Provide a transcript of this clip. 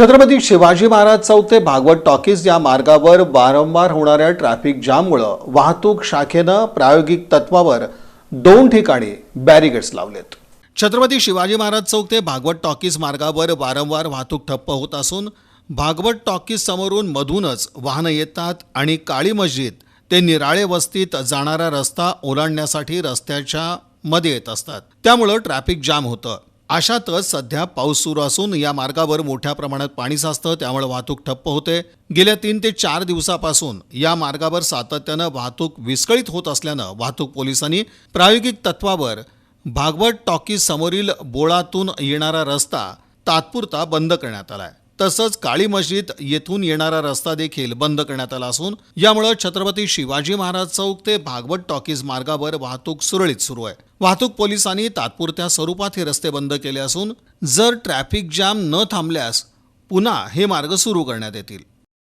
छत्रपती शिवाजी महाराज चौक ते भागवत टॉकीज या मार्गावर वारंवार होणाऱ्या ट्रॅफिक जाममुळं वाहतूक शाखेनं प्रायोगिक तत्वावर दोन ठिकाणी बॅरिगेड्स लावलेत. छत्रपती शिवाजी महाराज चौक ते भागवत टॉकीज मार्गावर वारंवार वाहतूक ठप्प होत असून भागवत टॉकीज समोरून मधूनच वाहनं येतात आणि काळी मस्जिद ते निराळे वस्तीत जाणारा रस्ता ओलांडण्यासाठी रस्त्याच्या मध्ये येत असतात. त्यामुळं ट्रॅफिक जाम होतं. अशातच सध्या पाऊस सुरू असून या मार्गावर मोठ्या प्रमाणात पाणी साचतं त्यामुळे वाहतूक ठप्प होते. गेल्या तीन ते चार दिवसापासून या मार्गावर सातत्यानं वाहतूक विस्कळीत होत असल्यानं वाहतूक पोलिसांनी प्रायोगिक तत्वावर भागवत टॉकीज समोरील बोळातून येणारा रस्ता तात्पुरता बंद करण्यात आलाय. तसंच काळी मस्जिद येथून येणारा रस्ता देखील बंद करण्यात आला असून यामुळं छत्रपती शिवाजी महाराज चौक ते भागवत टॉकीज मार्गावर वाहतूक सुरळीत सुरू आहे. वाहतूक पोलिसांनी तात्पुरत्या स्वरूपात हे रस्ते बंद केले असून जर ट्रॅफिक जाम न थांबल्यास पुन्हा हे मार्ग सुरू करण्यात येतील.